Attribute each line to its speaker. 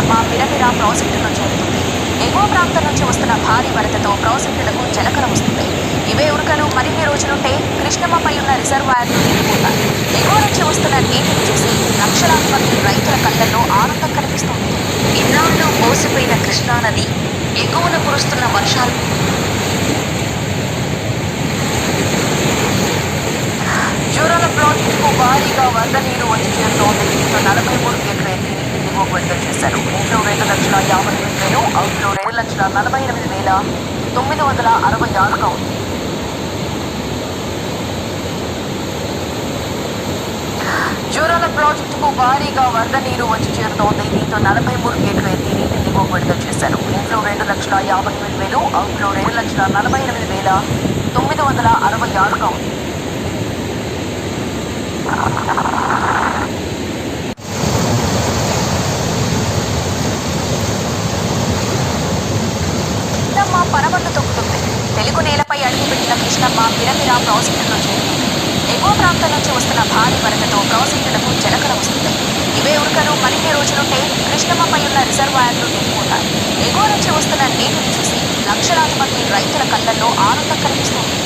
Speaker 1: కడప మిరమిర ప్రాజెక్టులో చేరుతుంది. ఎగువ ప్రాంతం నుంచి వస్తున్న భారీ వరదతో ప్రాజెక్టులకు జలకర వస్తుంది. ఇవే ఉరుకలు మరిన్ని రోజులుంటే కృష్ణమ్మపై ఉన్న రిజర్వాయర్లు నిండిపోతాయి. ఎగువ నుంచి వస్తున్న నీటిని చూసి లక్షలాది మంది రైతుల కళ్ళల్లో ఆనందం కనిపిస్తుంది.
Speaker 2: ఇన్నాళ్ళు మోసిపోయిన కృష్ణానది ఎగువన కురుస్తున్న వర్షాలు
Speaker 1: యాభై ఎనిమిది వేలు అవుట్లో రెండు లక్షల నలభై ఎనిమిది వేల తొమ్మిది వందల అరవై ఆరుగా ఉంది జూరాల ప్రాజెక్టుకు భారీగా వరద నీరు వచ్చి చేరుతోంది. దీంతో నలభై మూడు గేట్లు ఎత్తి నీటిని విడుదల చేశారు. ఇంట్లో రెండు లక్షల యాభై ఎనిమిది వేలు అవుట్లో రెండు లక్షల నలభై ఎనిమిది వేల తొమ్మిది వందల అరవై ఆరు ఉంది కృష్ణమ్మ తొక్కుతుంది. తెలుగు నేలపై అడుగుపెట్టిన కృష్ణమ్మ విరమిరా ప్రాజెక్టులో చేరుతుంది ఎగువ ప్రాంతం నుంచి వస్తున్న భారీ వరదతో ప్రాజెక్టులకు జలకర వస్తుంది. ఇవే ఉడకలు మరిన్ని రోజులుంటే కృష్ణమ్మపై ఉన్న రిజర్వాయర్లు నిండిపోతాయి. ఎగువ నుంచి వస్తున్న నీటిని చూసి లక్షలాది మంది రైతుల కళ్ళల్లో ఆనందం కనిపిస్తుంది.